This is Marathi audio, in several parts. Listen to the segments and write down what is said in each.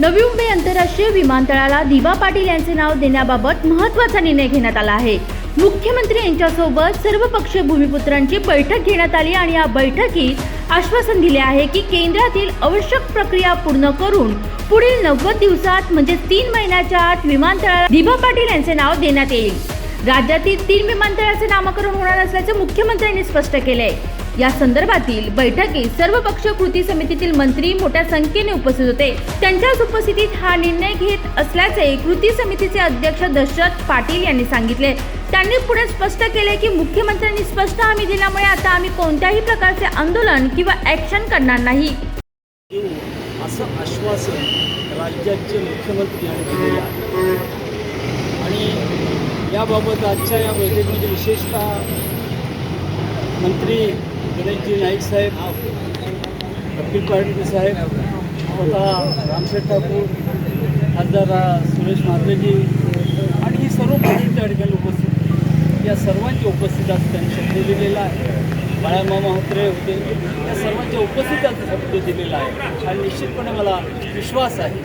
नवी मुंबई आंतरराष्ट्रीय विमानतळाला दिवा पाटील यांचे नाव देण्याबाबत महत्त्वाचा निर्णय घेण्यात आला आहे. मुख्यमंत्री यांच्यासोबत सर्व पक्षीय भूमिपुत्रांची बैठक घेण्यात आली आणि या बैठकीत आश्वासन दिले आहे की केंद्रातील आवश्यक प्रक्रिया पूर्ण करून पुढील नव्वद दिवसात म्हणजे तीन महिन्याच्या आत विमानतळाला दिभा पाटील यांचे नाव देण्यात येईल. राज्यातील तीन विमानतळाचे नामकरण होणार असल्याचे मुख्यमंत्र्यांनी स्पष्ट केले या संदर्भातील बैठकीत सर्व पक्ष कृती समितीतील मंत्री मोठ्या संख्येने उपस्थित होते. त्यांच्याच उपस्थितीत हा निर्णय घेत असल्याचे कृती समितीचे अध्यक्ष दशरथ पाटील यांनी सांगितले. त्यांनी पुढे स्पष्ट केले की मुख्यमंत्र्यांनी स्पष्ट हमी दिल्यामुळे आता आम्ही कोणत्याही प्रकारचे आंदोलन किंवा ऍक्शन करणार नाही. असं आश्वासन राज्याचे मुख्यमंत्री यांनी आणि याबाबत आजच्या या बैठकीमध्ये विशेषतः मंत्री गणेशजी नाईक साहेब कपिल पाटील साहेब स्वतः रामशेठ ठाकूर खासदार सुरेश म्हात्रेजी आणि ही सर्व पाटील त्या ठिकाणी उपस्थित. या सर्वांच्या आज त्यांनी शब्द दिलेला आहे. बाळामामा होत्रे होते. या सर्वांच्या उपस्थितीत शब्द दिलेला आहे. आणि निश्चितपणे मला विश्वास आहे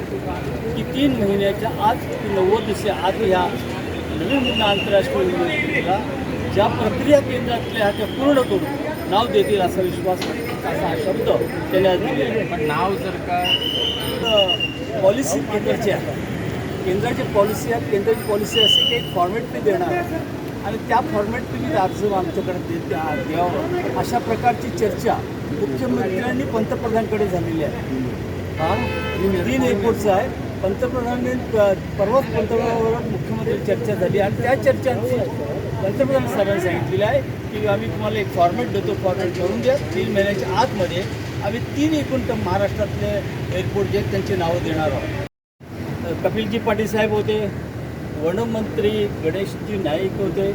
की तीन महिन्याच्या आत नव्वद दिवशी आत ह्या नवीन मुंबई आंतरराष्ट्रीय विमानतळाला ज्या प्रक्रिया केंद्रातल्या त्या पूर्ण करून नाव देतील असा विश्वास असा शब्द त्याने दिलेला आहे. पण नाव जर का पॉलिसी केंद्राची आहे. केंद्राची पॉलिसी आहे. केंद्राची पॉलिसी असे की एक फॉर्मॅट ते देणार आणि त्या फॉर्मॅट तुम्ही अर्ज आमच्याकडे दे द्या- द्यावं. अशा प्रकारची चर्चा मुख्यमंत्र्यांनी पंतप्रधानांकडे झालेली आहे. हा? तीन एअरपोर्टचं आहे. पंतप्रधानांनी परवाच पंतप्रधानाबरोबर मुख्यमंत्री चर्चा झाली. आणि त्या चर्चांची पंतप्रधान साहेबांनी सांगितलेलं आहे की आम्ही तुम्हाला एक फॉर्मेट देतो फॉर्मेट करून द्या. तीन महिन्याच्या आतमध्ये आम्ही तीन एकूण महाराष्ट्रातले एअरपोर्ट जे आहेत त्यांची नावं देणार आहोत. कपिलजी पाटील साहेब होते वनमंत्री गणेशजी नाईक होते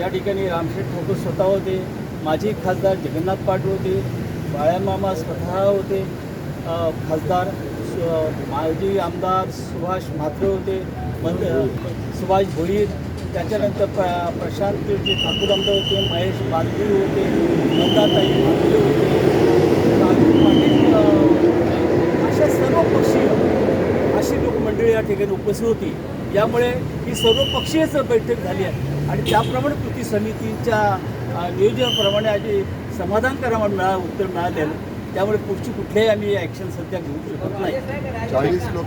या ठिकाणी रामशेठ ठाकूर स्वतः होते माजी खासदार जगन्नाथ पाटील होते बाळ्यामामा स्वतः होते खासदार माजी आमदार सुभाष म्हात्रे होते मंत्र सुभाष भोईर त्याच्यानंतर प्र प्रशांतजी ठाकूर आमदार होते महेश बालदी होते मंदाताई म्हात्रे होते राजू पाटील अशा सर्व पक्षीय अशी लोकमंडळी या ठिकाणी उपस्थित होती. यामुळे ही सर्व पक्षीयच बैठक झाली आहे. आणि त्याप्रमाणे कृती समितीच्या नियोजनाप्रमाणे आधी समाधानकारक मिळा उत्तर मिळालेलं त्यामुळे पुढची कुठल्याही आम्ही ॲक्शन सध्या घेऊ शकत नाही. लोक